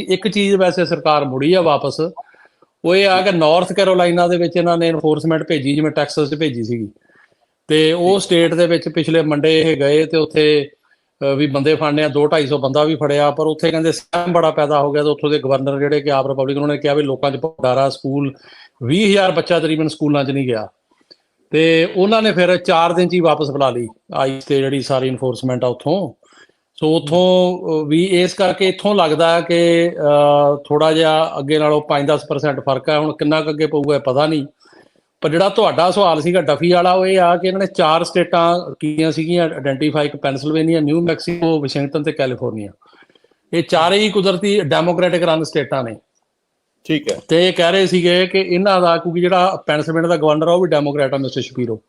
ਇੱਕ ਚੀਜ਼ ਵੈਸੇ ਸਰਕਾਰ ਮੁੜੀ ਆ ਵਾਪਸ। ਉਹ ਇਹ ਆ ਕਿ ਨਾਰਥ ਕੈਰੋਲਾਈਨਾ ਦੇ ਵਿੱਚ ਇਹਨਾਂ ਨੇ ਐਨਫੋਰਸਮੈਂਟ ਭੇਜੀ, ਜਿਵੇਂ ਟੈਕਸਸ 'ਚ ਭੇਜੀ ਸੀਗੀ। ਤੇ ਉਹ ਸਟੇਟ ਦੇ ਵਿੱਚ ਪਿਛਲੇ ਮੰਡੇ ਇਹ ਗਏ ਤੇ ਉੱਥੇ ਵੀ ਬੰਦੇ ਫੜਨੇ ਆ 2 250 ਬੰਦਾ ਵੀ ਫੜਿਆ, ਪਰ ਉੱਥੇ ਕਹਿੰਦੇ ਸਹਿਮ ਬੜਾ ਪੈਦਾ ਹੋ ਗਿਆ ਤੇ ਉੱਥੋਂ ਦੇ ਗਵਰਨਰ ਜਿਹੜੇ ਕਿ ਆਪ ਰਿਪਬਲਿਕਨ ਉਹਨਾਂ ਨੇ ਕਿਹਾ ਵੀ ਲੋਕਾਂ 'ਚ ਡਾਰਾ ਸਕੂਲ 20000 ਬੱਚਾ ਤਕਰੀਬਨ ਸਕੂਲਾਂ 'ਚ ਨਹੀਂ ਗਿਆ। ਤੇ ਉਹਨਾਂ ਨੇ ਫਿਰ 4 ਦਿਨ 'ਚ ਹੀ ਵਾਪਸ ਬੁਲਾ ਲਈ ਆਈਸ ਤੇ ਜਿਹੜੀ ਸਾਰੀ ਇਨਫੋਰਸਮੈਂਟ ਆ ਉੱਥੋਂ। ਸੋ ਉੱਥੋਂ ਵੀ ਇਸ ਕਰਕੇ ਇੱਥੋਂ ਲੱਗਦਾ ਕਿ ਥੋੜਾ ਜਿਹਾ ਅੱਗੇ ਨਾਲੋਂ 5-10% ਫ਼ਰਕ ਹੈ। ਹੁਣ ਕਿੰਨਾ ਕੁ ਅੱਗੇ ਪਊਗਾ ਪਤਾ ਨਹੀਂ। ਪਰ ਜਿਹੜਾ ਤੁਹਾਡਾ ਸਵਾਲ ਸੀਗਾ ਡਫੀ ਵਾਲਾ ਉਹ ਇਹ ਆ ਕਿ ਇਹਨਾਂ ਨੇ ਚਾਰ ਸਟੇਟਾਂ ਕੀਤੀਆਂ ਸੀਗੀਆਂ ਆਇਡੈਂਟੀਫਾਈ ਇੱਕ ਪੈਨਸਿਲਵੇਨੀਆ ਨਿਊ ਮੈਕਸੀਕੋ ਵਾਸ਼ਿੰਗਟਨ ਤੇ ਕੈਲੀਫੋਰਨੀਆ ਇਹ ਚਾਰੇ ਹੀ ਕੁਦਰਤੀ ਡੈਮੋਕ੍ਰੈਟਿਕ ਰਨ ਸਟੇਟਾਂ ਨੇ। ਠੀਕ ਹੈ। ਤੇ ਇਹ ਕਹਿ ਰਹੇ ਸੀਗੇ ਕਿ ਇਹਨਾਂ ਦਾ ਕਿਉਂਕਿ ਜਿਹੜਾ ਪੈਨਸਿਲਵੇਨੀਆ ਦਾ ਗਵਰਨਰ ਆ ਉਹ ਵੀ ਡੈਮੋਕ੍ਰੈਟ ਆ ਮਿਸਟਰ ਸ਼ਪੀਰੋ।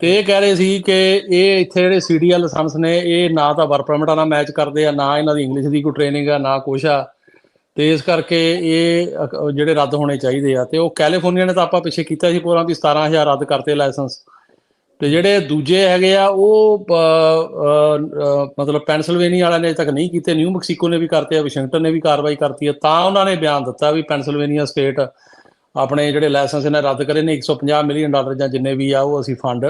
ਤੇ ਇਹ ਕਹਿ ਰਹੇ ਸੀ ਕਿ ਇਹ ਇੱਥੇ ਜਿਹੜੇ ਸੀਡੀਐਲ ਲਾਇਸੈਂਸ ਨੇ, ਇਹ ਨਾ ਤਾਂ ਵਰਕ ਪਰਮਿਟਾਂ ਨਾਲ ਮੈਚ ਕਰਦੇ ਆ, ਨਾ ਇਹਨਾਂ ਦੀ ਇੰਗਲਿਸ਼ ਦੀ ਕੋਈ ਟ੍ਰੇਨਿੰਗ ਆ, ਨਾ ਕੁਛ ਆ। ਤੇ ਇਸ ਕਰਕੇ ਇਹ ਜਿਹੜੇ ਰੱਦ ਹੋਣੇ ਚਾਹੀਦੇ ਆ। ਤੇ ਉਹ ਕੈਲੀਫੋਰਨੀਆ ਨੇ ਤਾਂ ਆਪਾਂ ਪਿੱਛੇ ਕੀਤਾ ਸੀ ਪੂਰਾ ਵੀ 17000 ਰੱਦ ਕਰਤੇ ਲਾਇਸੈਂਸ ਤੇ ਜਿਹੜੇ ਦੂਜੇ ਹੈਗੇ ਆ, ਉਹ ਮਤਲਬ ਪੈਨਸਲਵੇਨੀਆ ਵਾਲਿਆਂ ਨੇ ਅਜੇ ਤੱਕ ਨਹੀਂ ਕੀਤੇ ਨਿਊ ਮੈਕਸੀਕੋ ਨੇ ਵੀ ਕਰਤੇ ਆ ਵਾਸ਼ਿੰਗਟਨ ਨੇ ਵੀ ਕਾਰਵਾਈ ਕਰਤੀ ਹੈ ਤਾਂ ਉਹਨਾਂ ਨੇ ਬਿਆਨ ਦਿੱਤਾ ਵੀ ਪੈਨਸਲਵੇਨੀਆ ਸਟੇਟ ਆਪਣੇ ਜਿਹੜੇ ਲਾਇਸੈਂਸ ਇਹਨਾਂ ਰੱਦ ਕਰੇ ਨੇ 150 ਮਿਲੀਅਨ ਡਾਲਰ ਜਾਂ ਜਿੰਨੇ ਵੀ ਆ, ਉਹ ਅਸੀਂ ਫੰਡ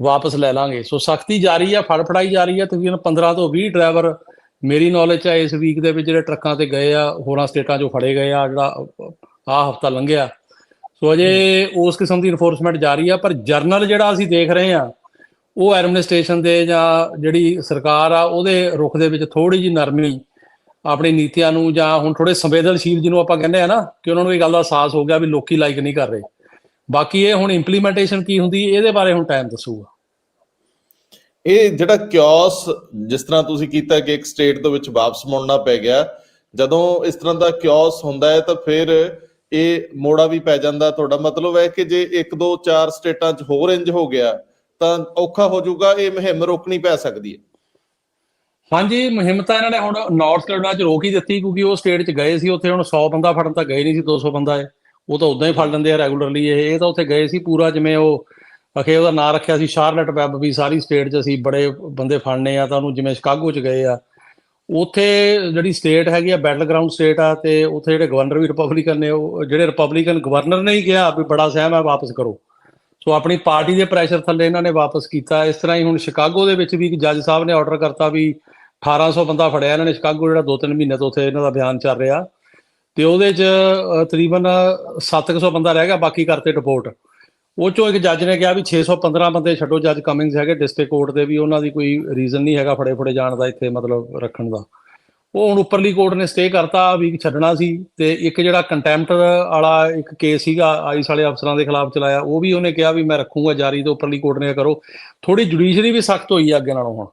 ਵਾਪਸ ਲੈ ਲਾਂਗੇ। ਸੋ ਸਖਤੀ ਜਾਰੀ ਆ ਫੜ ਫੜਾਈ ਜਾਰੀ ਆ ਤਕਰੀਬਨ 15 ਤੋਂ 20 ਡਰਾਈਵਰ ਮੇਰੀ ਨੌਲੇਜ ਆ, ਇਸ ਵੀਕ ਦੇ ਵਿੱਚ ਜਿਹੜੇ ਟਰੱਕਾਂ ਤੇ ਗਏ ਆ, ਹੋਰਾਂ ਸਟੇਟਾਂ 'ਚੋਂ ਫੜੇ ਗਏ ਆ, ਜਿਹੜਾ ਆਹ ਹਫਤਾ ਲੰਘਿਆ। ਸੋ ਅਜੇ ਉਸ ਕਿਸਮ ਦੀ ਇਨਫੋਰਸਮੈਂਟ ਜਾਰੀ ਆ, ਪਰ ਜਰਨਲ ਜਿਹੜਾ ਅਸੀਂ ਦੇਖ ਰਹੇ ਆ, ਉਹ ਐਡਮਿਨਿਸਟ੍ਰੇਸ਼ਨ ਦੇ ਜਾਂ ਜਿਹੜੀ ਸਰਕਾਰ ਆ, ਉਹਦੇ ਰੁਖ ਦੇ ਵਿੱਚ ਥੋੜੀ ਜੀ ਨਰਮੀ, ਆਪਣੀ ਨੀਤੀਆਂ ਨੂੰ ਜਾਂ ਹੁਣ ਥੋੜੇ ਸੰਵੇਦਨਸ਼ੀਲ ਜਿਹਨੂੰ ਆਪਾਂ ਕਹਿੰਦੇ ਆ ਨਾ, ਕਿ ਉਹਨਾਂ ਨੂੰ ਇਹ ਗੱਲ ਦਾ ਅਹਿਸਾਸ ਹੋ ਗਿਆ ਵੀ ਲੋਕੀ ਲਾਈਕ ਨਹੀਂ ਕਰ ਰਹੇ। ਬਾਕੀ ਇਹ ਹੁਣ ਇੰਪਲੀਮੈਂਟੇਸ਼ਨ ਕੀ ਹੁੰਦੀ ਇਹਦੇ ਬਾਰੇ ਹੁਣ ਟਾਈਮ ਦੱਸੂਗਾ। ਇਹ ਜਿਹੜਾ ਕਿਓਸ ਜਿਸ ਤਰ੍ਹਾਂ ਤੁਸੀਂ ਕੀਤਾ ਕਿ ਇੱਕ ਸਟੇਟ ਤੋਂ ਵਿੱਚ ਵਾਪਸ ਮੁੜਨਾ ਪੈ ਗਿਆ ਜਦੋਂ ਇਸ ਤਰ੍ਹਾਂ ਦਾ ਕਿਓਸ ਹੁੰਦਾ ਹੈ ਤਾਂ ਫਿਰ ਇਹ ਮੋੜਾ ਵੀ ਪੈ ਜਾਂਦਾ। ਤੁਹਾਡਾ ਮਤਲਬ ਹੈ ਕਿ ਜੇ 1 2 4 ਸਟੇਟਾਂ 'ਚ ਹੋਰ ਇੰਜ ਹੋ ਗਿਆ ਤਾਂ ਔਖਾ ਹੋ ਜਾਊਗਾ ਇਹ ਮੁਹਿੰਮ ਰੋਕਣੀ ਪੈ ਸਕਦੀ ਹੈ। ਹਾਂਜੀ ਮੁਹਿੰਮ ਤਾਂ ਇਹਨਾਂ ਨੇ ਹੁਣ ਨਾਰਥ ਕੈਰੋਲਾਈਨਾ ਚ ਰੋਕ ਹੀ ਦਿੱਤੀ ਕਿਉਂਕਿ ਉਹ ਸਟੇਟ ਚ ਗਏ ਸੀ ਉੱਥੇ ਹੁਣ 100 ਬੰਦਾ ਫੜਨ ਤਾਂ ਗਏ ਨਹੀਂ ਸੀ 200 ਬੰਦਾ ਹੈ ਉਹ ਤਾਂ ਉਦਾਂ ਹੀ ਫੜ ਲੈਂਦੇ ਆ ਰੈਗੂਲਰਲੀ ਇਹ ਇਹ ਤਾਂ ਉੱਥੇ ਗਏ ਸੀ ਪੂਰਾ ਜਿਵੇਂ ਉਹ, ਅਖੇ ਉਹਦਾ ਨਾਂ ਰੱਖਿਆ ਸੀ ਸ਼ਾਰਲਟ ਵੈਬ ਵੀ ਸਾਰੀ ਸਟੇਟ 'ਚ ਅਸੀਂ ਬੜੇ ਬੰਦੇ ਫੜਨੇ ਆ ਤਾਂ ਉਹਨੂੰ ਜਿਵੇਂ ਸ਼ਿਕਾਗੋ 'ਚ ਗਏ ਆ। ਉੱਥੇ ਜਿਹੜੀ ਸਟੇਟ ਹੈਗੀ ਆ ਬੈਟਲ ਗਰਾਊਂਡ ਸਟੇਟ ਆ ਤੇ ਉੱਥੇ ਜਿਹੜੇ ਗਵਰਨਰ ਵੀ ਰਿਪਬਲਿਕਨ ਨੇ, ਉਹ ਜਿਹੜੇ ਰਿਪਬਲਿਕਨ ਗਵਰਨਰ ਨੇ ਹੀ ਕਿਹਾ ਵੀ ਬੜਾ ਸਹਿਮ ਹੈ ਵਾਪਸ ਕਰੋ। ਸੋ ਆਪਣੀ ਪਾਰਟੀ ਦੇ ਪ੍ਰੈਸ਼ਰ ਥੱਲੇ ਇਹਨਾਂ ਨੇ ਵਾਪਸ ਕੀਤਾ। ਇਸ ਤਰ੍ਹਾਂ ਹੀ ਹੁਣ ਸ਼ਿਕਾਗੋ ਦੇ ਵਿੱਚ ਵੀ ਇੱਕ ਜੱਜ ਸਾਹਿਬ ਨੇ ਆਰਡਰ ਕਰਤਾ ਵੀ 1800 ਬੰਦਾ ਫੜਿਆ ਇਹਨਾਂ ਨੇ। ਸ਼ਿਕਾਗੋ ਜਿਹੜਾ 2-3 ਮਹੀਨੇ ਤੋਂ ਉੱਥੇ ਇਹਨਾਂ ਦਾ ਬਿਆਨ ਚੱਲ ਰਿਹਾ। ਤੇ ਉਹਦੇ 'ਚ ਅ, ਤਕਰੀਬਨ 700 ਬੰਦਾ ਰਹਿ ਗਿਆ ਬਾਕੀ ਕਰਤੇ ਡਿਪੋਰਟ। ਉਹ ਚੋਂ ਇੱਕ ਜੱਜ ਨੇ ਕਿਹਾ ਵੀ 615 ਬੰਦੇ ਛੱਡੋ ਜੱਜ ਕਮਿੰਗਸ ਹੈਗੇ ਡਿਸਟ੍ਰਿਕਟ ਕੋਰਟ ਦੇ ਵੀ ਉਹਨਾਂ ਦੀ ਕੋਈ ਰੀਜ਼ਨ ਨਹੀਂ ਹੈਗਾ ਫੜੇ ਫੜੇ ਜਾਣ ਦਾ ਇੱਥੇ ਮਤਲਬ ਰੱਖਣ ਦਾ। ਉਹ ਹੁਣ ਉੱਪਰਲੀ ਕੋਰਟ ਨੇ ਸਟੇ ਕਰਤਾ ਵੀ ਛੱਡਣਾ ਸੀ ਤੇ ਇੱਕ ਜਿਹੜਾ ਕੰਟੈਂਪਟ ਵਾਲਾ ਇੱਕ ਕੇਸ ਸੀਗਾ ਆਈਸ ਵਾਲੇ ਅਫਸਰਾਂ ਦੇ ਖਿਲਾਫ ਚਲਾਇਆ ਉਹ ਵੀ ਉਹਨੇ ਕਿਹਾ ਵੀ ਮੈਂ ਰੱਖੂੰਗਾ ਜਾਰੀ ਤੇ ਉੱਪਰਲੀ ਕੋਰਟ ਨੇ ਕਰੋ। ਥੋੜੀ ਜੁਡੀਸ਼ਰੀ ਵੀ ਸਖਤ ਹੋਈ ਆ ਅੱਗੇ ਨਾਲੋਂ ਹੁਣ।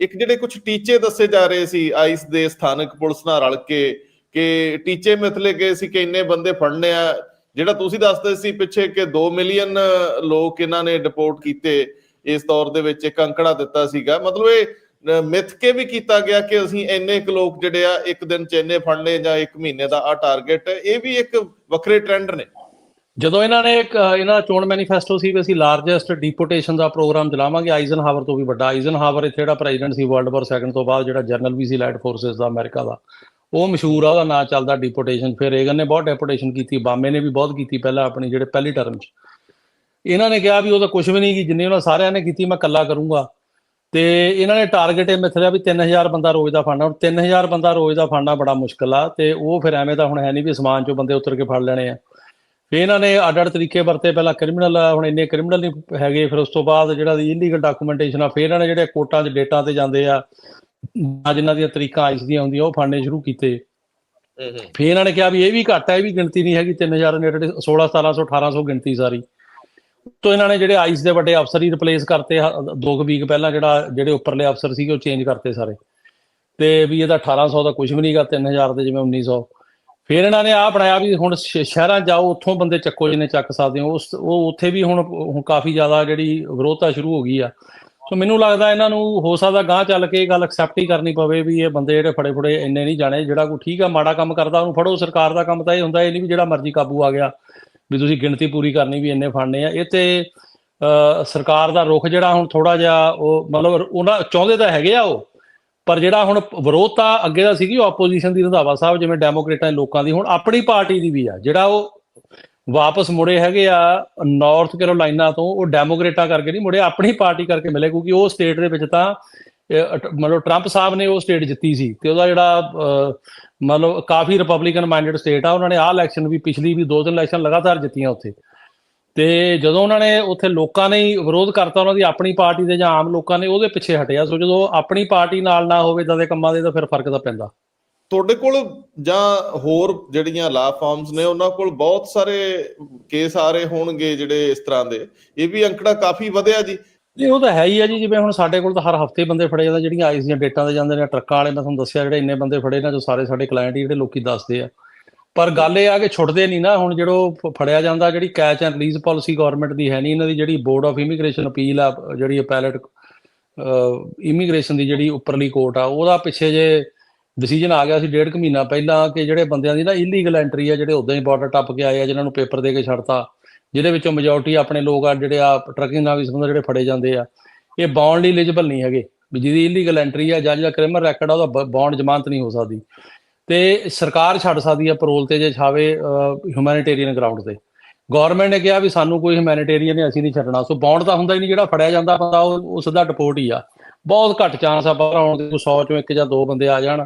ਇੱਕ ਜਿਹੜੇ ਕੁਝ ਟੀਚੇ ਦੱਸੇ ਜਾ ਰਹੇ ਸੀ ਆਈਸ ਦੇ ਸਥਾਨਕ ਪੁਲਿਸ ਨਾਲ ਰਲ ਕੇ ਕਿ ਟੀਚੇ ਮਿਥਲੇ ਗਏ ਸੀ ਕਿ ਇੰਨੇ ਬੰਦੇ ਫੜਨੇ ਆ। ਜਿਹੜਾ ਤੁਸੀਂ ਦੱਸਦੇ ਸੀ ਪਿੱਛੇ ਕਿ 2 ਮਿਲੀਅਨ ਲੋਕ ਇਹਨਾਂ ਨੇ ਡਿਪੋਰਟ ਕੀਤੇ, ਇਸ ਤੌਰ ਦੇ ਵਿੱਚ ਇੱਕ ਅੰਕੜਾ ਦਿੱਤਾ ਸੀਗਾ। ਮਤਲਬ ਇਹ ਮਿਥ ਕੇ ਵੀ ਕੀਤਾ ਗਿਆ ਕਿ ਅਸੀਂ ਇੰਨੇ ਕੁ ਲੋਕ ਜਿਹੜੇ ਆ, ਇੱਕ ਦਿਨ ਚ ਇੰਨੇ ਫੜਨੇ ਜਾਂ ਇੱਕ ਮਹੀਨੇ ਦਾ ਆ ਟਾਰਗੇਟ ਇਹ ਵੀ ਇੱਕ ਵੱਖਰੇ ਟ੍ਰੈਂਡ ਨੇ। ਜਦੋਂ ਇਹਨਾਂ ਨੇ ਇੱਕ ਇਹਨਾਂ ਦਾ ਚੋਣ ਮੈਨੀਫੈਸਟੋ ਸੀ ਵੀ ਅਸੀਂ ਲਾਰਜੈਸਟ ਡਿਪੋਰਟੇਸ਼ਨ ਦਾ ਪ੍ਰੋਗਰਾਮ ਚਲਾਵਾਂਗੇ ਆਈਜ਼ਨਹਾਵਰ ਤੋਂ ਵੀ ਵੱਡਾ। ਆਈਜ਼ਨਹਾਵਰ ਇੱਥੇ ਜਿਹੜਾ ਪ੍ਰੈਜ਼ੀਡੈਂਟ ਸੀ ਵਰਲਡ ਵਾਰ ਸੈਕੰਡ ਤੋਂ ਬਾਅਦ, ਜਿਹੜਾ ਜਨਰਲ ਵੀ ਸੀ ਲਾਈਟ ਫੋਰਸਸ ਦਾ ਅਮਰੀਕਾ ਦਾ। ਉਹ ਮਸ਼ਹੂਰ ਆ, ਉਹਦਾ ਨਾਂ ਚੱਲਦਾ ਡਿਪੋਰਟੇਸ਼ਨ ਫਿਰ ਰੇਗਨ ਨੇ ਬਹੁਤ ਡਿਪੋਰਟੇਸ਼ਨ ਕੀਤੀ ਬਾਮੇ ਨੇ ਵੀ ਬਹੁਤ ਕੀਤੀ ਪਹਿਲਾਂ ਆਪਣੀ ਜਿਹੜੇ ਪਹਿਲੀ ਟਰਮ 'ਚ। ਇਹਨਾਂ ਨੇ ਕਿਹਾ ਵੀ ਉਹ ਤਾਂ ਕੁਝ ਵੀ ਨਹੀਂ ਕੀ ਜਿੰਨੇ ਉਹਨਾਂ ਸਾਰਿਆਂ ਨੇ ਕੀਤੀ, ਮੈਂ ਇਕੱਲਾ ਕਰੂੰਗਾ। ਤੇ ਇਹਨਾਂ ਨੇ ਟਾਰਗੇਟ ਇਹ ਮਿਥਿਆ ਵੀ 3000 ਬੰਦਾ ਰੋਜ਼ ਦਾ ਫੜਨਾ। ਹੁਣ 3000 ਬੰਦਾ ਰੋਜ਼ ਦਾ ਫੜਨਾ ਬੜਾ ਮੁਸ਼ਕਲ ਆ ਤੇ ਉਹ ਫਿਰ ਐਵੇਂ ਤਾਂ ਹੁਣ ਹੈ ਨਹੀਂ ਵੀ ਸਮਾਨ ਚੋਂ ਬੰਦੇ ਉਤਰ ਕੇ ਫੜ ਲੈਣੇ ਆ। ਫਿਰ ਇਹਨਾਂ ਨੇ ਅੱਡ-ਅੱਡ ਤਰੀਕੇ ਵਰਤੇ, ਪਹਿਲਾਂ ਕ੍ਰਿਮੀਨਲ ਹੁਣ ਇੰਨੇ ਕ੍ਰਿਮੀਨਲ ਨਹੀਂ ਹੈਗੇ। ਫਿਰ ਉਸ ਤੋਂ ਬਾਅਦ ਜਿਹੜਾ ਇਲੀਗਲ ਡਾਕੂਮੈਂਟੇਸ਼ਨ ਆ, ਫਿਰ ਇਹਨਾਂ ਨੇ ਜਿਹੜੇ ਕੋਰਟਾਂ 'ਚ ਡੇਟਾਂ ਤੇ ਜਾਂਦੇ ਆ ਜਿਨ੍ਹਾਂ ਦੀਆਂ ਤਰੀਕਾਂ ਆਈਸ ਦੀਆਂ ਹੁੰਦੀਆਂ ਉਹ ਫੜਨੇ ਸ਼ੁਰੂ ਕੀਤੇ। ਫਿਰ ਇਹਨਾਂ ਨੇ ਕਿਹਾ ਵੀ ਇਹ ਵੀ ਘੱਟ ਹੈ ਇਹ ਵੀ ਗਿਣਤੀ ਨਹੀਂ ਹੈਗੀ 3000 ਨੇੜੇ 16 1700 1800 ਗਿਣਤੀ ਸਾਰੀ। ਤੋਂ ਇਹਨਾਂ ਨੇ ਜਿਹੜੇ ਆਈਸ ਦੇ ਵੱਡੇ ਅਫਸਰ ਹੀ ਰਿਪਲੇਸ ਕਰਤੇ ਦੋ ਕੁ ਵੀਕ ਪਹਿਲਾਂ ਜਿਹੜਾ ਜਿਹੜੇ ਉੱਪਰਲੇ ਅਫਸਰ ਸੀਗੇ ਉਹ ਚੇਂਜ ਕਰਤੇ ਸਾਰੇ। ਤੇ ਵੀ ਇਹਦਾ 1800 ਦਾ ਕੁਝ ਵੀ ਨਹੀਂਗਾ 3000 ਦੇ ਜਿਵੇਂ 1900 ਫਿਰ ਇਹਨਾਂ ਨੇ ਆਹ ਬਣਾਇਆ ਵੀ ਹੁਣ ਸ਼ਹਿਰਾਂ ਜਾਓ ਉੱਥੋਂ ਬੰਦੇ ਚੱਕੋ ਜਿੰਨੇ ਚੱਕ ਸਕਦੇ ਹੋ ਉਸ ਉਹ ਉੱਥੇ ਵੀ ਹੁਣ ਹੁਣ ਕਾਫੀ ਜ਼ਿਆਦਾ ਜਿਹੜੀ ਵਿਰੋਧਤਾ ਸ਼ੁਰੂ ਹੋ ਗਈ ਆ। ਸੋ ਮੈਨੂੰ ਲੱਗਦਾ ਇਹਨਾਂ ਨੂੰ ਹੋ ਸਕਦਾ ਗਾਂ ਚੱਲ ਕੇ ਇਹ ਗੱਲ ਐਕਸੈਪਟ ਹੀ ਕਰਨੀ ਪਵੇ ਵੀ ਇਹ ਬੰਦੇ ਜਿਹੜੇ ਫੜੇ ਫੜੇ ਇੰਨੇ ਨਹੀਂ ਜਾਣੇ ਜਿਹੜਾ ਕੋਈ ਠੀਕ ਆ ਮਾੜਾ ਕੰਮ ਕਰਦਾ ਉਹਨੂੰ ਫੜੋ। ਸਰਕਾਰ ਦਾ ਕੰਮ ਤਾਂ ਇਹ ਹੁੰਦਾ ਇਹ ਨਹੀਂ ਵੀ ਜਿਹੜਾ ਮਰਜ਼ੀ ਕਾਬੂ ਆ ਗਿਆ ਵੀ ਤੁਸੀਂ ਗਿਣਤੀ ਪੂਰੀ ਕਰਨੀ ਵੀ ਇੰਨੇ ਫੜਨੇ ਆ। ਇਹ ਤੇ ਅਹ, ਸਰਕਾਰ ਦਾ ਰੁਖ ਜਿਹੜਾ ਹੁਣ ਥੋੜਾ ਜਿਹਾ ਉਹ ਮਤਲਬ ਉਹਨਾਂ ਚਾਹੁੰਦੇ ਤਾਂ ਹੈਗੇ ਆ ਉਹ ਪਰ ਜਿਹੜਾ ਹੁਣ ਵਿਰੋਧ ਤਾਂ ਅੱਗੇ ਦਾ ਸੀਗੀ ਆਪੋਜੀਸ਼ਨ ਦੀ ਰੰਧਾਵਾ ਸਾਹਿਬ ਜਿਵੇਂ ਡੈਮੋਕ੍ਰੇਟਾਂ ਲੋਕਾਂ ਦੀ ਹੁਣ ਆਪਣੀ ਪਾਰਟੀ ਦੀ ਵੀ ਆ ਜਿਹੜਾ ਉਹ ਵਾਪਸ ਮੁੜੇ ਹੈਗੇ ਆ ਨਾਰਥ ਕੈਰੋਲਾਈਨਾ ਤੋਂ, ਉਹ ਡੈਮੋਕ੍ਰੇਟਾਂ ਕਰਕੇ ਨਹੀਂ, ਮੁੜੇ ਆਪਣੀ ਪਾਰਟੀ ਕਰਕੇ ਮਿਲੇ, ਕਿਉਂਕਿ ਉਹ ਸਟੇਟ ਦੇ ਵਿੱਚ ਤਾਂ ਮਤਲਬ ਟਰੰਪ ਸਾਹਿਬ ਨੇ ਉਹ ਸਟੇਟ ਜਿੱਤੀ ਸੀ, ਤੇ ਉਹਦਾ ਜਿਹੜਾ ਮਤਲਬ ਕਾਫੀ ਰਿਪਬਲਿਕਨ ਮਾਈਂਡਡ ਸਟੇਟ ਆ, ਉਹਨਾਂ ਨੇ ਆਹ ਇਲੈਕਸ਼ਨ ਵੀ ਪਿਛਲੀ ਵੀ ਦੋ ਤਿੰਨ ਇਲੈਕਸ਼ਨ ਲਗਾਤਾਰ ਜਿੱਤੀਆਂ ਉੱਥੇ। ਤੇ ਜਦੋਂ ਉਹਨਾਂ ਨੇ ਉੱਥੇ ਲੋਕਾਂ ਨੇ ਹੀ ਵਿਰੋਧ ਕਰਤਾ, ਉਹਨਾਂ ਦੀ ਆਪਣੀ ਪਾਰਟੀ ਦੇ ਜਾਂ ਆਮ ਲੋਕਾਂ ਨੇ ਉਹਦੇ ਪਿੱਛੇ ਹਟਿਆ, ਸੋ ਜਦੋਂ ਆਪਣੀ ਪਾਰਟੀ ਨਾਲ ਨਾ ਹੋਵੇ, ਇਦਾਂ ਦੇ ਕੰਮਾਂ ਦੇ, ਤਾਂ ਫਿਰ ਫ਼ਰਕ ਤਾਂ ਪੈਂਦਾ। ਤੁਹਾਡੇ ਕੋਲ ਜਾਂ ਹੋਰ ਜਿਹੜੀਆਂ ਲਾ ਫਾਰਮਸ ਨੇ ਉਹਨਾਂ ਕੋਲ ਬਹੁਤ ਸਾਰੇ ਕੇਸ ਆ ਰਹੇ ਹੋਣਗੇ ਜਿਹੜੇ ਇਸ ਤਰ੍ਹਾਂ ਦੇ। ਇਹ ਵੀ ਅੰਕੜਾ ਕਾਫੀ ਵਧਿਆ ਜੀ। ਨਹੀਂ ਉਹ ਤਾਂ ਹੈ ਹੀ ਆ ਜੀ, ਜਿਵੇਂ ਹੁਣ ਸਾਡੇ ਕੋਲ ਤਾਂ ਹਰ ਹਫ਼ਤੇ ਬੰਦੇ ਫੜੇ ਜਾਂਦੇ, ਜਿਹੜੀਆਂ ਆਈਸ ਦੀਆਂ ਡੇਟਾਂ ਤੇ ਜਾਂਦੇ ਨੇ, ਟਰੱਕਾਂ ਵਾਲੇ ਮੈਂ ਤੁਹਾਨੂੰ ਦੱਸਿਆ, ਜਿਹੜੇ ਇੰਨੇ ਬੰਦੇ ਫੜੇ ਨੇ, ਜੋ ਸਾਰੇ ਸਾਡੇ ਕਲਾਇੰਟ ਜਿਹੜੇ ਲੋਕੀ ਦੱਸਦੇ ਆ। ਪਰ ਗੱਲ ਇਹ ਆ ਕਿ ਛੁੱਟਦੇ ਨਹੀਂ ਨਾ, ਹੁਣ ਜਿਹੜੋ ਫੜਿਆ ਜਾਂਦਾ, ਜਿਹੜੀ catch and release policy government ਦੀ ਹੈ ਨਹੀਂ, ਇਹਨਾਂ ਦੀ ਜਿਹੜੀ ਬੋਰਡ ਆਫ ਇਮੀਗ੍ਰੇਸ਼ਨ ਅਪੀਲ ਆ, ਜਿਹੜੀ ਅਪੈਲਟ ਇਮੀਗ੍ਰੇਸ਼ਨ ਦੀ ਜਿਹੜੀ ਉੱਪਰਲੀ ਕੋਰਟ ਆ, ਉਹਦਾ ਪਿੱਛੇ ਜੇ ਡਿਸੀਜਨ ਆ ਗਿਆ ਸੀ ਡੇਢ ਕੁ ਮਹੀਨਾ ਪਹਿਲਾਂ ਕਿ ਜਿਹੜੇ ਬੰਦਿਆਂ ਦੀ ਨਾ ਇਲੀਗਲ ਐਂਟਰੀ ਆ, ਜਿਹੜੇ ਉਦਾਂ ਹੀ ਬਾਰਡਰ ਟੱਪ ਕੇ ਆਏ ਆ, ਜਿਨ੍ਹਾਂ ਨੂੰ ਪੇਪਰ ਦੇ ਕੇ ਛੱਡਤਾ, ਜਿਹਦੇ ਵਿੱਚੋਂ ਮੈਜੋਰਟੀ ਆਪਣੇ ਲੋਕ ਆ ਜਿਹੜੇ ਆ ਟਰੱਕਿੰਗ ਨਾਲ ਵੀ ਸੰਬੰਧ ਜਿਹੜੇ ਫੜੇ ਜਾਂਦੇ ਆ। ਇਹ ਬੌਂਡ ਲਈ ਐਲੀਜੀਬਲ ਨਹੀਂ ਹੈਗੇ। ਵੀ ਜਿਹਦੀ ਇਲੀਗਲ ਐਂਟਰੀ ਆ ਜਾਂ ਜਿਹਦਾ ਕ੍ਰਿਮੀਨਲ ਰੈਕੋਰਡ ਆ, ਉਹਦਾ ਬੌਂਡ ਜ਼ਮਾਨਤ ਨਹੀਂ ਹੋ ਸਕਦੀ। ਤੇ ਸਰਕਾਰ ਛੱਡ ਸਕਦੀ ਆ ਪੈਰੋਲ ਤੇ, ਜੇ ਛਾਵੇ ਹਿਊਮੈਨਿਟੇਰੀਅਨ ਗਰਾਊਂਡ ਤੇ। ਗਵਰਨਮੈਂਟ ਨੇ ਕਿਹਾ ਵੀ ਸਾਨੂੰ ਕੋਈ ਹਿਊਮੈਨਿਟੇਰੀਅਨ ਨੇ ਅਸੀਂ ਨਹੀਂ ਛੱਡਣਾ। ਸੋ ਬੌਂਡ ਤਾਂ ਹੁੰਦਾ ਹੀ ਨਹੀਂ, ਜਿਹੜਾ ਫੜਿਆ ਜਾਂਦਾ ਬੰਦਾ, ਉਹ ਸਿੱਧਾ ਡਿਪੋਰਟ ਹੀ ਆ। ਬਹੁਤ ਘੱਟ ਚਾਂਸ ਆ ਬਾਹਰ ਆਉਣ ਦੇ 100 ਚੋਂ ਇੱਕ ਜਾਂ ਦੋ ਬੰਦੇ ਆ ਜਾਣ।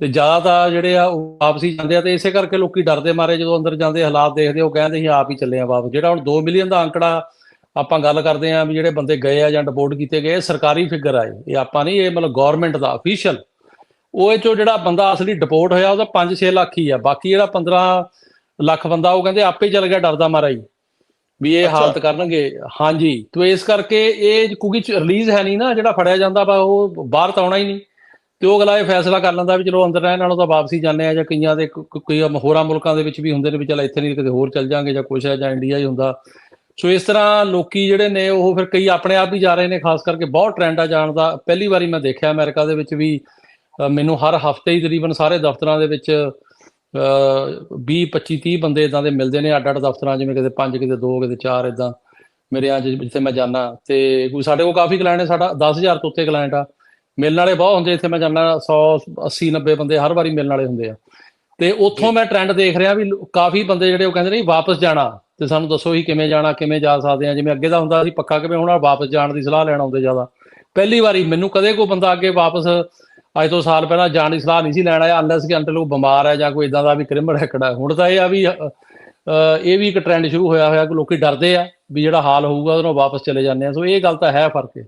ਤੇ ਜ਼ਿਆਦਾਤਰ ਜਿਹੜੇ ਆ, ਉਹ ਵਾਪਸੀ ਜਾਂਦੇ ਆ, ਤੇ ਇਸੇ ਕਰਕੇ ਲੋਕੀ ਡਰਦੇ ਮਾਰੇ, ਜਦੋਂ ਅੰਦਰ ਜਾਂਦੇ ਹਾਲਾਤ ਦੇਖਦੇ ਉਹ ਕਹਿੰਦੇ ਅਸੀਂ ਆਪ ਹੀ ਚੱਲੇ ਆ ਵਾਪਸ। ਜਿਹੜਾ ਹੁਣ 2 ਮਿਲੀਅਨ ਦਾ ਅੰਕੜਾ ਆਪਾਂ ਗੱਲ ਕਰਦੇ ਆ ਵੀ ਜਿਹੜੇ ਬੰਦੇ ਗਏ ਆ ਜਾਂ ਡਿਪੋਰਟ ਕੀਤੇ ਗਏ ਸਰਕਾਰੀ ਫਿਗਰ ਆ ਇਹ। ਆਪਾਂ ਨਹੀਂ, ਇਹ ਮਤਲਬ ਗਵਰਨਮੈਂਟ ਦਾ ਅਫੀਸ਼ੀਅਲ ਉਹ ਇਹ ਚੋਂ ਜਿਹੜਾ ਬੰਦਾ ਅਸਲੀ ਡਿਪੋਰਟ ਹੋਇਆ, ਉਹਦਾ 5-6 ਲੱਖ ਹੀ ਆ। ਬਾਕੀ ਜਿਹੜਾ 15 ਲੱਖ ਬੰਦਾ, ਉਹ ਕਹਿੰਦੇ ਆਪੇ ਚੱਲ ਗਿਆ ਡਰਦਾ ਮਾਰਾ ਹੀ। ਵੀ ਇਹ। ਹਾਲਤ ਕਰਨਗੇ। ਹਾਂਜੀ। ਤੋ ਇਸ ਕਰਕੇ ਇਹ ਕਿਉਂਕਿ ਰਿਲੀਜ਼ ਹੈ ਨਹੀਂ ਨਾ ਜਿਹੜਾ ਫੜਿਆ ਜਾਂਦਾ ਵਾ ਉਹ ਬਾਹਰ ਤਾਂ ਆਉਣਾ ਹੀ ਨਹੀਂ। ਤੇ ਉਹ ਅਗਲਾ ਇਹ ਫੈਸਲਾ ਕਰ ਲੈਂਦਾ ਵੀ ਚਲੋ ਅੰਦਰ ਰਹਿਣ ਨਾਲੋਂ ਤਾਂ ਵਾਪਸੀ ਜਾਂਦੇ ਆ ਜਾਂ ਕਈਆਂ ਦੇ ਕੋਈ ਹੋਰਾਂ ਮੁਲਕਾਂ ਦੇ ਵਿੱਚ ਵੀ ਹੁੰਦੇ ਨੇ ਵੀ ਚਲ ਇੱਥੇ ਨਹੀਂ ਕਿਤੇ ਹੋਰ ਚੱਲ ਜਾਾਂਗੇ ਜਾਂ ਕੁਛ ਹੈ ਜਾਂ ਇੰਡੀਆ ਹੀ ਹੁੰਦਾ। ਸੋ ਇਸ ਤਰ੍ਹਾਂ ਲੋਕੀ ਜਿਹੜੇ ਨੇ ਉਹ ਫਿਰ ਕਈ ਆਪਣੇ ਆਪ ਹੀ ਜਾ ਰਹੇ ਨੇ ਖਾਸ ਕਰਕੇ ਬਹੁਤ ਟ੍ਰੈਂਡ ਆ ਜਾਣ ਦਾ। ਪਹਿਲੀ ਵਾਰੀ ਮੈਂ ਦੇਖਿਆ ਅਮਰੀਕਾ ਦੇ ਵਿੱਚ ਵੀ ਮੈਨੂੰ ਹਰ ਹਫ਼ਤੇ ਹੀ ਤਕਰੀਬਨ ਸਾਰੇ ਦਫ਼ਤਰਾਂ ਦੇ ਵਿੱਚ 20 25 30 ਬੰਦੇ ਇਦਾਂ ਦੇ ਮਿਲਦੇ ਨੇ ਅੱਡ ਅੱਡ ਦਫ਼ਤਰਾਂ, ਜਿਵੇਂ ਕਿਤੇ 5 ਕਿਤੇ 2 ਕਿਤੇ 4 ਇਦਾਂ ਮੇਰੇ ਆ ਜਿੱਥੇ ਮੈਂ ਜਾਣਾ ਤੇ ਕੋਈ ਸਾਡੇ ਕੋਲ ਕਾਫੀ ਕਲਾਇੰਟ ਹੈ ਸਾਡਾ 10000 ਤੋਂ ਉੱਤੇ ਕਲਾਇੰਟ ਆ। ਮਿਲਣ ਵਾਲੇ ਬਹੁਤ ਹੁੰਦੇ, ਇੱਥੇ ਮੈਂ ਜਾਣਾ 100 80 90 ਬੰਦੇ ਹਰ ਵਾਰੀ ਮਿਲਣ ਵਾਲੇ ਹੁੰਦੇ ਆ। ਤੇ ਉੱਥੋਂ ਮੈਂ ਟ੍ਰੈਂਡ ਦੇਖ ਰਿਹਾ ਵੀ ਕਾਫੀ ਬੰਦੇ ਜਿਹੜੇ ਉਹ ਕਹਿੰਦੇ ਨੇ ਵਾਪਸ ਜਾਣਾ। ਤੇ ਸਾਨੂੰ ਦੱਸੋ ਹੀ ਕਿਵੇਂ ਜਾਣਾ, ਕਿਵੇਂ ਜਾ ਸਕਦੇ ਆ ਜਿਵੇਂ ਅੱਗੇ ਦਾ ਹੁੰਦਾ ਸੀ, ਪੱਕਾ ਕਿਵੇਂ ਹੁਣ, ਵਾਪਸ ਜਾਣ ਦੀ ਸਲਾਹ ਲੈਣ ਆਉਂਦੇ ਜ਼ਿਆਦਾ। ਪਹਿਲੀ ਵਾਰੀ ਮੈਨੂੰ ਕਦੇ ਕੋਈ ਬੰਦਾ ਅੱਗੇ ਵਾਪਸ ਅੱਜ ਤੋਂ ਸਾਲ ਪਹਿਲਾਂ ਜਾਣ ਦੀ ਸਲਾਹ ਨਹੀਂ ਸੀ ਲੈਣ ਆਇਆ ਅਨਲੈਸ ਕਿ ਅੰਟਲ ਉਹ ਬਿਮਾਰ ਹੈ ਜਾਂ ਕੋਈ ਇਦਾਂ ਦਾ ਵੀ ਕ੍ਰਿਮੀਨਲ ਰੈਕਡ ਹੈ। ਹੁਣ ਤਾਂ ਇਹ ਆ ਵੀ ਇਹ ਵੀ ਇੱਕ ਟ੍ਰੈਂਡ ਸ਼ੁਰੂ ਹੋਇਆ ਹੋਇਆ ਕਿ ਲੋਕੀ ਡਰਦੇ ਆ ਵੀ ਜਿਹੜਾ ਹਾਲ ਹੋਊਗਾ ਉਹਨੂੰ ਵਾਪਸ ਚਲੇ ਜਾਂਦੇ ਆ। ਸੋ ਇਹ ਗੱਲ ਤਾਂ ਹੈ ਫ਼ਰਕ ਹੈ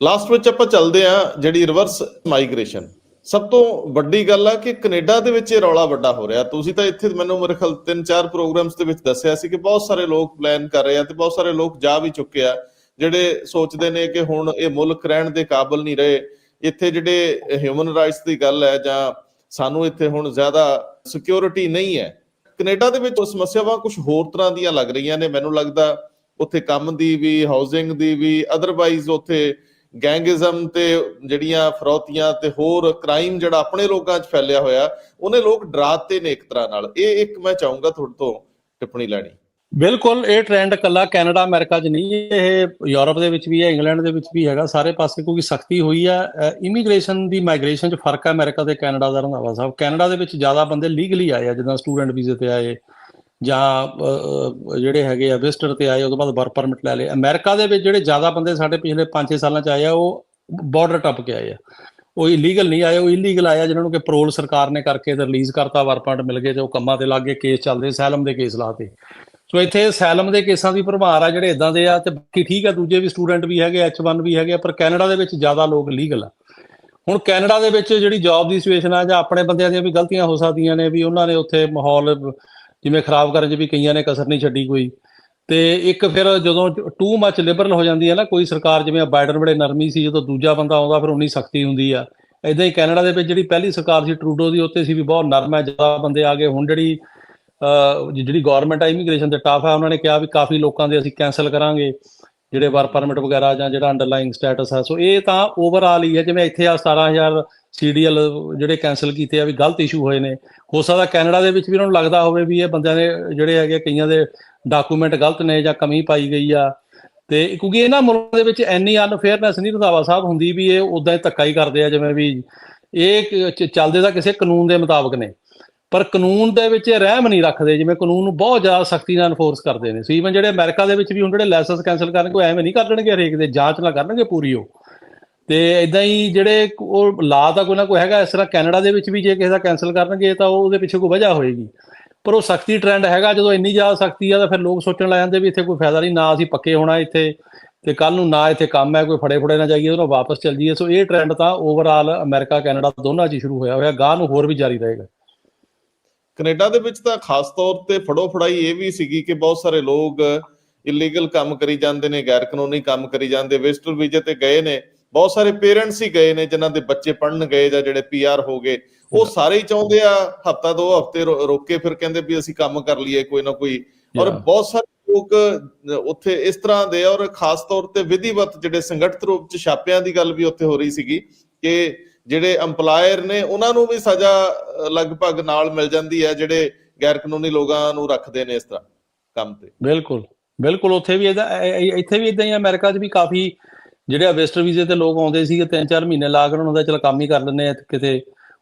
ਲਾਸਟ ਵਿੱਚ ਆਪਾਂ ਚੱਲਦੇ ਆ ਜਿਹੜੀ ਰਿਵਰਸ ਮਾਈਗ੍ਰੇਸ਼ਨ ਸਭ ਤੋਂ ਵੱਡੀ ਗੱਲ ਆ ਕਿ ਕੈਨੇਡਾ ਦੇ ਵਿੱਚ ਇਹ ਰੌਲਾ ਵੱਡਾ ਹੋ ਰਿਹਾ। ਤੁਸੀਂ ਤਾਂ ਇੱਥੇ ਮੈਨੂੰ ਮੇਰੇ ਖਿਆਲ ਤਿੰਨ ਚਾਰ ਪ੍ਰੋਗਰਾਮਸ ਦੇ ਵਿੱਚ ਦੱਸਿਆ ਸੀ ਕਿ ਬਹੁਤ ਸਾਰੇ ਲੋਕ ਪਲਾਨ ਕਰ ਰਹੇ ਆ ਤੇ ਬਹੁਤ ਸਾਰੇ ਲੋਕ ਜਾ ਵੀ ਚੁੱਕੇ ਆ। ਜਿਹੜੇ ਸੋਚਦੇ ਨੇ ਕਿ ਹੁਣ ਇਹ ਮੁਲਕ ਰਹਿਣ ਦੇ ਕਾਬਿਲ ਨਹੀਂ ਰਹੇ। ਇੱਥੇ ਜਿਹੜੇ ਹਿਊਮਨ ਰਾਈਟਸ ਦੀ ਗੱਲ ਹੈ ਜਾਂ ਸਾਨੂੰ ਇੱਥੇ ਹੁਣ ਜ਼ਿਆਦਾ ਸਿਕਿਉਰਿਟੀ ਨਹੀਂ ਹੈ, ਕੈਨੇਡਾ ਦੇ ਵਿੱਚ ਸਮੱਸਿਆਵਾਂ ਕੁਝ ਹੋਰ ਤਰ੍ਹਾਂ ਦੀਆਂ ਲੱਗ ਰਹੀਆਂ ਨੇ। ਮੈਨੂੰ ਲੱਗਦਾ ਉੱਥੇ ਕੰਮ ਦੀ ਵੀ ਹਾਊਸਿੰਗ ਦੀ ਵੀ ਅਦਰਵਾਈਜ਼ ਉੱਥੇ ਗੈਂਗਿਜ਼ਮ ਤੇ ਜਿਹੜੀਆਂ ਫਰੌਤੀਆਂ ਤੇ ਹੋਰ ਕ੍ਰਾਈਮ ਜਿਹੜਾ ਆਪਣੇ ਲੋਕਾਂ 'ਚ ਫੈਲਿਆ ਹੋਇਆ, ਉਹਨੇ ਲੋਕ ਡਰਾਤੇ ਨੇ ਇੱਕ ਤਰ੍ਹਾਂ ਨਾਲ। ਇਹ ਇੱਕ ਮੈਂ ਚਾਹੂੰਗਾ ਤੁਹਾਡੇ ਤੋਂ ਟਿੱਪਣੀ ਲੈਣੀ। ਬਿਲਕੁਲ, ਇਹ ਟ੍ਰੈਂਡ ਕੱਲਾ ਕੈਨੇਡਾ, ਅਮਰੀਕਾ 'ਚ ਨਹੀਂ, ਇਹ ਯੂਰਪ ਦੇ ਵਿੱਚ ਵੀ ਹੈ, ਇੰਗਲੈਂਡ ਦੇ ਵਿੱਚ ਵੀ ਹੈਗਾ, ਸਾਰੇ ਪਾਸੇ ਕਿਉਂਕਿ ਸਖਤੀ ਹੋਈ ਆ ਇਮੀਗ੍ਰੇਸ਼ਨ ਦੀ ਮਾਈਗ੍ਰੇਸ਼ਨ 'ਚ ਫ਼ਰਕ ਹੈ ਅਮਰੀਕਾ ਤੇ ਕੈਨੇਡਾ ਦਾ ਰੰਧਾਵਾ ਸਾਹਿਬ। ਕੈਨੇਡਾ ਦੇ ਵਿੱਚ ਜ਼ਿਆਦਾ ਬੰਦੇ ਲੀਗਲੀ ਆਏ ਆ, ਜਿੱਦਾਂ ਸਟੂਡੈਂਟ ਵੀਜ਼ੇ ਤੇ ਆਏ, ਜਾਂ ਜਿਹੜੇ ਹੈਗੇ ਆ ਵਿਜ਼ਟਰ ਤੇ ਆਏ, ਉਹਦੇ ਬਾਅਦ ਵਰਕ ਪਰਮਿਟ ਲੈ ਲਏ। ਅਮਰੀਕਾ ਦੇ ਵਿੱਚ ਜਿਹੜੇ ਜ਼ਿਆਦਾ ਬੰਦੇ ਸਾਡੇ ਪਿਛਲੇ 5-6 ਸਾਲਾਂ 'ਚ ਆਏ ਆ, ਉਹ ਬਾਰਡਰ ਟੱਪ ਕੇ ਆਏ ਆ। ਉਹ ਇਲੀਗਲ ਨਹੀਂ ਆਏ, ਉਹ ਇਲੀਗਲ ਆਏ ਆ, ਜਿਨ੍ਹਾਂ ਨੂੰ ਕਿ ਪੈਰੋਲ ਸਰਕਾਰ ਨੇ ਕਰਕੇ ਤੇ ਰਿਲੀਜ਼ ਕਰਤਾ ਵਰਕ ਪਰਮਿਟ ਮਿਲ ਗਏ ਤੇ ਉਹ ਕੰਮਾਂ ਤੇ ਲੱਗੇ ਕੇਸ ਚੱਲਦੇ ਸੈਲਮ ਦੇ ਕੇਸ ਲਾਤੇ ਸੋ ਇੱਥੇ ਸੈਲਮ ਦੇ ਕੇਸਾਂ ਦੀ ਭਰਮਾਰ ਆ ਜਿਹੜੇ ਇਦਾਂ ਦੇ ਆ ਤੇ ਬਾਕੀ ਠੀਕ ਆ ਦੂਜੇ ਵੀ ਸਟੂਡੈਂਟ ਵੀ ਹੈਗੇ H1 ਵੀ ਹੈਗੇ ਆ, ਪਰ ਕੈਨੇਡਾ ਦੇ ਵਿੱਚ ਜ਼ਿਆਦਾ ਲੋਕ ਲੀਗਲ ਆ। ਹੁਣ ਕੈਨੇਡਾ ਦੇ ਵਿੱਚ ਜਿਹੜੀ ਜੌਬ ਦੀ ਸਿਚੁਏਸ਼ਨ ਆ ਜਾਂ ਆਪਣੇ ਬੰਦਿਆਂ ਦੀਆਂ ਵੀ ਗਲਤੀਆਂ ਹੋ ਸਕਦੀਆਂ ਨੇ ਵੀ ਉਹਨਾਂ ਨੇ ਉੱਥੇ ਮਾਹੌਲ ਜਿਵੇਂ ਖਰਾਬ ਕਰਨ 'ਚ ਵੀ ਕਈਆਂ ਨੇ ਕਸਰ ਨਹੀਂ ਛੱਡੀ ਕੋਈ। ਤੇ ਇੱਕ ਫਿਰ ਜਦੋਂ ਟੂ ਮੱਚ ਲਿਬਰਲ ਹੋ ਜਾਂਦੀ ਹੈ ਨਾ ਕੋਈ ਸਰਕਾਰ ਜਿਵੇਂ ਬਾਈਡਨ ਬੜੇ ਨਰਮੀ ਸੀ ਜਦੋਂ ਦੂਜਾ ਬੰਦਾ ਆਉਂਦਾ ਫਿਰ ਉਨੀ ਸਖਤੀ ਹੁੰਦੀ ਆ। ਇਦਾਂ ਹੀ ਕੈਨੇਡਾ ਦੇ ਵਿੱਚ ਜਿਹੜੀ ਪਹਿਲੀ ਸਰਕਾਰ ਸੀ ਟਰੂਡੋ ਦੀ ਉੱਤੇ ਸੀ ਵੀ ਬਹੁਤ ਨਰਮ ਹੈ ਜ਼ਿਆਦਾ ਬੰਦੇ ਆ ਗਏ। ਹੁਣ ਜਿਹੜੀ ਜਿਹੜੀ ਗਵਰਨਮੈਂਟ ਆ ਇਮੀਗ੍ਰੇਸ਼ਨ ਤੇ ਟਾਫ ਹੈ ਉਹਨਾਂ ਨੇ ਕਿਹਾ ਵੀ ਕਾਫੀ ਲੋਕਾਂ ਦੇ ਅਸੀਂ ਕੈਨਸਲ ਕਰਾਂਗੇ, ਜਿਹੜੇ ਵਰਕ ਪਰਮਿਟ ਵਗੈਰਾ ਜਾਂ ਜਿਹੜਾ ਅੰਡਰਲਾਈਂਗ ਸਟੇਟਸ ਹੈ ਸੋ ਇਹ ਤਾਂ ਓਵਰਆਲ ਹੀ ਹੈ, ਜਿਵੇਂ ਇੱਥੇ ਆ 17000 ਸੀਡੀਐਲ ਜਿਹੜੇ ਕੈਨਸਲ ਕੀਤੇ ਆ, ਵੀ ਗਲਤ ਇਸ਼ੂ ਹੋਏ ਨੇ। ਹੋ ਸਕਦਾ ਕੈਨੇਡਾ ਦੇ ਵਿੱਚ ਵੀ ਉਹਨਾਂ ਨੂੰ ਲੱਗਦਾ ਹੋਵੇ ਵੀ ਇਹ ਬੰਦਿਆਂ ਦੇ ਜਿਹੜੇ ਹੈਗੇ ਕਈਆਂ ਦੇ ਡਾਕੂਮੈਂਟ ਗਲਤ ਨੇ ਜਾਂ ਕਮੀ ਪਾਈ ਗਈ ਆ। ਤੇ ਕਿਉਂਕਿ ਇਹਨਾਂ ਮੁਲਕਾਂ ਦੇ ਵਿੱਚ ਇੰਨੀ ਅਨਫੇਅਰਨੈਸ ਨਹੀਂ, ਰੰਧਾਵਾ ਸਾਹਿਬ ਹੁੰਦੀ ਵੀ ਇਹ ਉਦਾਂ ਹੀ ਧੱਕਾ ਹੀ ਕਰਦੇ ਆ, ਜਿਵੇਂ ਵੀ ਇਹ ਚੱਲਦੇ ਤਾਂ ਕਿਸੇ ਕਾਨੂੰਨ ਦੇ ਮੁਤਾਬਕ ਨੇ। ਪਰ ਕਾਨੂੰਨ ਦੇ ਵਿੱਚ ਇਹ ਰਹਿਮ ਨਹੀਂ ਰੱਖਦੇ, ਜਿਵੇਂ ਕਾਨੂੰਨ ਨੂੰ ਬਹੁਤ ਜ਼ਿਆਦਾ ਸਖਤੀ ਨਾਲ ਇਨਫੋਰਸ ਕਰਦੇ ਨੇ। ਸੋ ਈਵਨ ਜਿਹੜੇ ਅਮਰੀਕਾ ਦੇ ਵਿੱਚ ਵੀ ਹੁਣ ਜਿਹੜੇ ਲਾਇਸੈਂਸ ਕੈਨਸਲ ਕਰਨ, ਕੋਈ ਐਵੇਂ ਨਹੀਂ ਕਰ ਦੇਣਗੇ, ਹਰੇਕ ਦੇ ਜਾਂਚ ਨਾ ਕਰਨਗੇ ਪੂਰੀ ਉਹ। ਤੇ ਇਦਾਂ ਹੀ ਜਿਹੜੇ ਉਹ ਲਾ ਦਾ ਕੋਈ ਨਾ ਕੋਈ ਹੈਗਾ, ਇਸ ਤਰ੍ਹਾਂ ਕੈਨੇਡਾ ਦੇ ਵਿੱਚ ਵੀ ਜੇ ਕਿਸੇ ਦਾ ਕੈਨਸਲ ਕਰਨਗੇ, ਤਾਂ ਉਹ ਉਹਦੇ ਪਿੱਛੇ ਕੋਈ ਵਜ੍ਹਾ ਹੋਏਗੀ। ਪਰ ਉਹ ਸਖਤੀ ਟ੍ਰੈਂਡ ਹੈਗਾ, ਜਦੋਂ ਇੰਨੀ ਜ਼ਿਆਦਾ ਸਖਤੀ ਆ, ਤਾਂ ਫਿਰ ਲੋਕ ਸੋਚਣ ਲੱਗ ਜਾਂਦੇ ਵੀ ਇੱਥੇ ਕੋਈ ਫਾਇਦਾ ਨਹੀਂ, ਨਾ ਅਸੀਂ ਪੱਕੇ ਹੋਣਾ ਇੱਥੇ, ਤੇ ਕੱਲ ਨੂੰ ਨਾ ਇੱਥੇ ਕੰਮ ਹੈ, ਕੋਈ ਫੜੇ ਫੜੇ ਨਾ ਜਾਈਏ ਉਹਨੂੰ ਵਾਪਸ ਚੱਲ ਜਾਈਏ। ਸੋ ਇਹ ਟ੍ਰੈਂਡ ਤਾਂ ਓਵਰਆਲ ਅਮਰੀਕਾ ਕੈਨੇਡਾ ਦੋਨਾਂ 'ਚ ਸ਼ੁਰੂ ਹੋਇਆ ਹੋਇਆ, ਗਾਹ ਨੂੰ ਹੋਰ ਵੀ ਜਾਰੀ ਰਹੇਗਾ। ਕੈਨੇਡਾ ਦੇ ਵਿੱਚ ਤਾਂ ਖਾਸ ਤੌਰ ਤੇ ਫੜੋ ਫੜਾਈ ਇਹ ਵੀ ਸੀਗੀ ਕਿ ਬਹੁਤ ਸਾਰੇ ਲੋਕ ਇਲੀਗਲ ਕੰਮ ਕਰੀ ਜਾਂਦੇ ਨੇ ਗੈਰ ਕਾਨੂੰਨੀ ਕੰਮ ਕਰੀ ਜਾਂਦੇ ਵਿਜ਼ਟਰ ਵੀਜ਼ੇ ਤੇ ਗਏ ਨੇ ਬਹੁਤ ਸਾਰੇ ਪੇਰੈਂਟਸ ਹੀ ਗਏ ਨੇ ਜਿਨ੍ਹਾਂ ਦੇ ਬੱਚੇ ਪੜਨ ਗਏ ਜਾਂ ਜਿਹੜੇ ਪੀਆਰ ਹੋ ਗਏ ਉਹ ਸਾਰੇ ਹੀ ਚਾਹੁੰਦੇ ਆ ਹਫਤਾ ਦੋ ਹਫ਼ਤੇ ਰੋਕ ਕੇ ਫਿਰ ਕਹਿੰਦੇ ਵੀ ਅਸੀਂ ਕੰਮ ਕਰ ਲਈਏ ਕੋਈ ਨਾ ਕੋਈ ਔਰ. ਬਹੁਤ ਸਾਰੇ ਲੋਕ ਉੱਥੇ ਇਸ ਤਰ੍ਹਾਂ ਦੇ ਔਰ ਖਾਸ ਤੌਰ ਤੇ ਵਿਧੀਵਤ ਜਿਹੜੇ ਸੰਗਠਿਤ ਰੂਪ ਚ ਛਾਪਿਆਂ ਦੀ ਗੱਲ ਵੀ ਉੱਥੇ ਹੋ ਰਹੀ ਸੀਗੀ ਕਿ ਜਿਹੜੇ EMPLOYER ਨੇ ਉਹਨਾਂ ਨੂੰ ਵੀ ਸਜ਼ਾ ਲਗਭਗ ਨਾਲ ਮਿਲ ਜਾਂਦੀ ਹੈ ਜਿਹੜੇ ਗੈਰ ਕਾਨੂੰਨੀ ਲੋਕਾਂ ਨੂੰ ਰੱਖਦੇ ਨੇ ਇਸ ਤਰ੍ਹਾਂ ਕੰਮ ਤੇ। ਬਿਲਕੁਲ ਬਿਲਕੁਲ ਉੱਥੇ ਵੀ ਇਹਦਾ ਇੱਥੇ ਵੀ ਇਦਾਂ ਹੀ ਆ, ਅਮਰੀਕਾ 'ਚ ਵੀ ਕਾਫੀ ਜਿਹੜੇ ਵਿਜ਼ਟਰ ਵੀਜ਼ੇ ਤੇ ਲੋਕ ਆਉਂਦੇ ਸੀਗੇ ਤਿੰਨ ਚਾਰ ਮਹੀਨੇ ਲਾ ਕੇ ਉਹਨਾਂ ਦਾ ਚਲ ਕੰਮ ਹੀ ਕਰ ਲੈਂਦੇ ਆ ਕਿਤੇ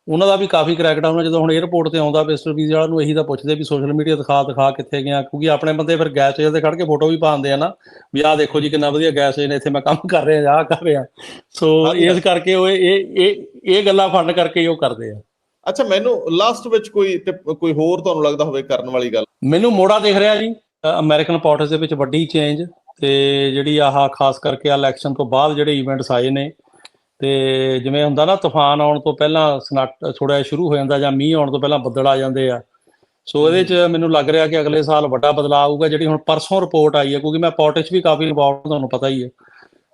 ਉਹਨਾਂ ਦਾ ਵੀ ਕਾਫੀ ਕਰੈਕਡਾਊਨ ਜਦੋਂ ਹੁਣ 에어ਪੋਰਟ ਤੇ ਆਉਂਦਾ ਵਿਜ਼ਟਰ ਵੀਜ਼ੇ ਵਾਲਾ ਨੂੰ ਇਹੀ ਤਾਂ ਪੁੱਛਦੇ ਵੀ ਸੋਸ਼ਲ ਮੀਡੀਆ ਦਿਖਾ ਦਿਖਾ ਕਿੱਥੇ ਗਿਆ ਕਿਉਂਕਿ ਆਪਣੇ ਬੰਦੇ ਫਿਰ ਗੈਸ ਤੇ ਖੜ ਕੇ ਫੋਟੋ ਵੀ ਪਾਉਂਦੇ ਆ ਨਾ ਵੀ ਆਹ ਦੇਖੋ ਜੀ ਕਿੰਨਾ ਵਧੀਆ ਗੈਸ ਨੇ ਇੱਥੇ ਮੈਂ ਕੰਮ ਕਰ ਰਿਹਾ ਆਹ ਕਰ ਰਿਹਾ। ਸੋ। ਇਸ ਕਰਕੇ ਉਹ ਇਹ ਇਹ ਇਹ ਗੱਲਾਂ ਫੰਡ ਕਰਕੇ ਹੀ ਉਹ ਕਰਦੇ ਆ। ਅੱਛਾ ਮੈਨੂੰ ਲਾਸਟ ਵਿੱਚ ਕੋਈ ਕੋਈ ਹੋਰ ਤੁਹਾਨੂੰ ਲੱਗਦਾ ਹੋਵੇ ਕਰਨ ਵਾਲੀ ਗੱਲ? ਮੈਨੂੰ ਮੋੜਾ ਦਿਖ ਰਿਹਾ ਜੀ। ਅਮਰੀਕਨ ਪੋਲਿਟਿਕਸ ਦੇ ਵਿੱਚ ਵੱਡੀ ਚੇਂਜ ਤੇ ਜਿਹੜੀ ਆਹ ਖਾਸ ਕਰਕੇ ਇਲੈਕਸ਼ਨ ਤੋਂ ਬਾਅਦ ਜਿਹੜੇ ਇਵੈਂਟਸ ਆਏ ਨੇ ਤੇ ਜਿਵੇਂ ਹੁੰਦਾ ਨਾ ਤੂਫਾਨ ਆਉਣ ਤੋਂ ਪਹਿਲਾਂ ਸਨੱਟ ਥੋੜਾ ਸ਼ੁਰੂ ਹੋ ਜਾਂਦਾ ਜਾਂ ਮੀਂਹ ਆਉਣ ਤੋਂ ਪਹਿਲਾਂ ਬੱਦਲ ਆ ਜਾਂਦੇ ਆ। ਸੋ ਇਹਦੇ 'ਚ ਮੈਨੂੰ ਲੱਗ ਰਿਹਾ ਕਿ ਅਗਲੇ ਸਾਲ ਵੱਡਾ ਬਦਲਾਅ ਆਊਗਾ ਜਿਹੜੀ ਹੁਣ ਪਰਸੋਂ ਰਿਪੋਰਟ ਆਈ ਹੈ ਕਿਉਂਕਿ ਮੈਂ ਪੋਲਿਟਿਕਸ ਵੀ ਕਾਫੀ ਇਨਵੋਲਵ ਤੁਹਾਨੂੰ ਪਤਾ ਹੀ ਹੈ।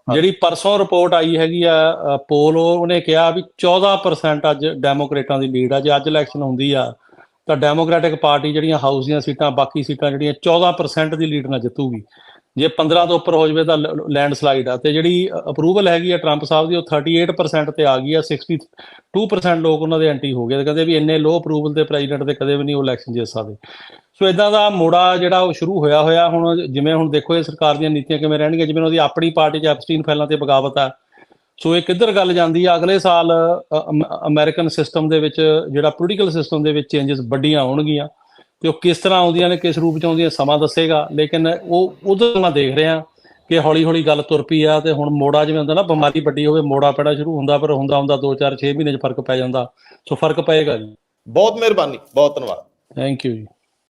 ਜਿਹੜੀ ਪਰਸੋਂ ਰਿਪੋਰਟ ਆਈ ਹੈਗੀ ਆ ਪੋਲ ਉਹ- ਉਹਨੇ ਕਿਹਾ ਵੀ 14% ਅੱਜ ਡੈਮੋਕ੍ਰੇਟਾਂ ਦੀ ਲੀਡ ਆ ਜੇ ਅੱਜ ਇਲੈਕਸ਼ਨ ਹੁੰਦੀ ਆ ਤਾਂ ਡੈਮੋਕ੍ਰੈਟਿਕ ਪਾਰਟੀ ਜਿਹੜੀਆਂ ਹਾਊਸ ਦੀਆਂ ਸੀਟਾਂ ਬਾਕੀ ਸੀਟਾਂ ਜਿਹੜੀਆਂ 14% ਦੀ ਲੀਡ ਨਾਲ ਜਿੱਤੂਗੀ। ਜੇ 15 ਤੋਂ ਉੱਪਰ ਹੋ ਜਾਵੇ ਤਾਂ ਲੈਂਡ ਸਲਾਈਡ ਆ। ਤੇ ਜਿਹੜੀ ਅਪਰੂਵਲ ਹੈਗੀ ਆ ਟਰੰਪ ਸਾਹਿਬ ਦੀ ਉਹ 38% ਤੇ ਆ ਗਈ ਆ 62% ਲੋਕ ਉਹਨਾਂ ਦੇ ਐਂਟੀ ਹੋ ਗਏ ਤੇ ਕਹਿੰਦੇ ਵੀ ਇੰਨੇ ਲੋ ਅਪਰੂਵਲ ਤੇ ਪ੍ਰੈਜ਼ੀਡੈਂਟ ਦੇ ਕਦੇ ਵੀ ਨਹੀਂ ਉਹ ਇਲੈਕਸ਼ਨ ਜਿੱਤ ਸਕਦੇ ਸੋ ਇਦਾਂ ਦਾ ਮੋੜਾ ਜਿਹੜਾ ਉਹ ਸ਼ੁਰੂ ਹੋਇਆ ਹੋਇਆ ਹੁਣ ਜਿਵੇਂ ਹੁਣ ਦੇਖੋ ਇਹ ਸਰਕਾਰ ਦੀਆਂ ਨੀਤੀਆਂ ਕਿਵੇਂ ਰਹਿਣਗੀਆਂ ਜਿਵੇਂ ਉਹਦੀ ਆਪਣੀ ਪਾਰਟੀ 'ਚ ਐਪਸਟੀਨ ਫੈਲਾਂ ਤੇ ਬਗਾਵਤ ਆ। ਸੋ ਇਹ ਕਿੱਧਰ ਗੱਲ ਜਾਂਦੀ ਆ? ਅਗਲੇ ਸਾਲ ਅ, ਅਮਰੀਕਨ ਸਿਸਟਮ ਦੇ ਵਿੱਚ ਜਿਹੜਾ ਪੋਲੀਟੀਕਲ ਸਿਸਟਮ ਦੇ ਵਿੱਚ ਚੇਂਜਸ ਵੱਡੀਆਂ ਹੋਣਗੀਆਂ ਤੇ ਉਹ ਕਿਸ ਤਰ੍ਹਾਂ ਆਉਂਦੀਆਂ ਨੇ ਕਿਸ ਰੂਪ ਚ ਆਉਂਦੀਆਂ ਸਮਾਂ ਦੱਸੇਗਾ। ਲੇਕਿਨ ਉਹ ਉਧਰ ਮੈਂ ਦੇਖ ਰਿਹਾ ਕਿ ਹੌਲੀ ਹੌਲੀ ਗੱਲ ਤੁਰ ਪਈ ਆ ਤੇ ਹੁਣ ਮੋੜਾ ਜਿਵੇਂ ਹੁੰਦਾ ਨਾ ਬਿਮਾਰੀ ਵੱਡੀ ਹੋਵੇ ਮੋੜਾ ਪੈਣਾ ਸ਼ੁਰੂ ਹੁੰਦਾ ਪਰ ਹੁੰਦਾ ਹੁੰਦਾ 2 4 6 ਮਹੀਨੇ ਚ ਫ਼ਰਕ ਪੈ ਜਾਂਦਾ। ਸੋ ਫ਼ਰਕ ਪਏਗਾ ਜੀ। ਬਹੁਤ ਮਿਹਰਬਾਨੀ ਬਹੁਤ ਧੰਨਵਾਦ। ਥੈਂਕ ਯੂ ਜੀ।